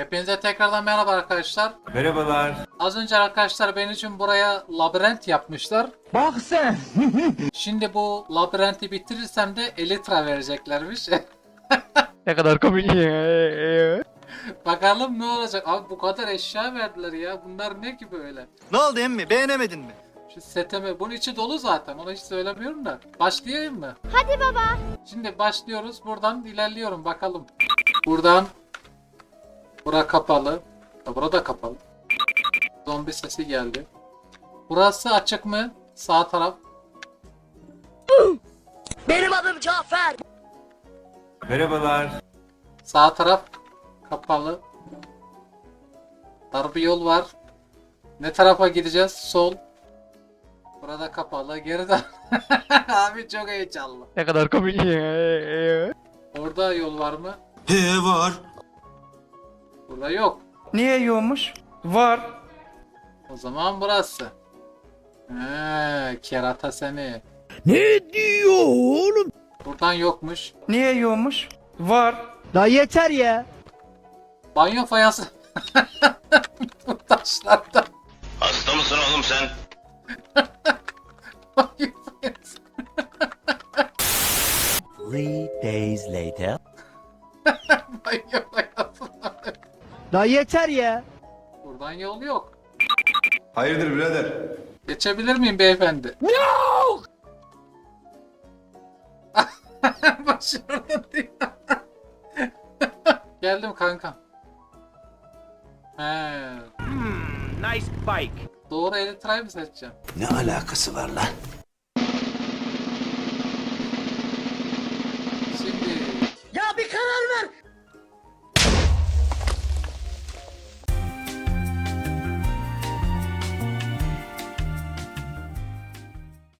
Hepinize tekrardan merhaba arkadaşlar. Merhabalar. Az önce arkadaşlar benim için buraya labirent yapmışlar. Bak sen. Şimdi bu labirenti bitirirsem de elitra vereceklermiş. ne kadar komik. Bakalım ne olacak. Abi bu kadar eşya verdiler ya. Bunlar ne ki böyle? Ne oldu emmi? Beğenemedin mi? Şu seteme. Bunun içi dolu zaten. Onu hiç söylemiyorum da. Başlayayım mı? Hadi baba. Şimdi başlıyoruz. Buradan ilerliyorum. Bakalım. Buradan. Bura kapalı. Burada kapalı. Zombi sesi geldi. Burası açık mı? Sağ taraf. Benim adım Cafer. Merhabalar. Sağ taraf kapalı. Dar bir yol var. Ne tarafa gideceğiz? Sol. Burada kapalı. Geriden. Abi çok heyecanlı. ne kadar komik. Orada yol var mı? He var. Burada yok. Niye yiyormuş? Var. O zaman burası. He, kerata seni. Ne diyor oğlum? Buradan yokmuş. Niye yiyormuş? Var. La yeter ya. Banyo fayansı. Bu taşlarda. Hasta mısın oğlum sen? Banyo fayansı. Three days later. Banyo fayansı. La yeter ya. Buradan yol yok. Hayırdır birader? Geçebilir miyim beyefendi? No! Başardım diye. Geldim kankam. He. Nice bike. Doğru elitrayı mı seçeceğim? Ne alakası var lan?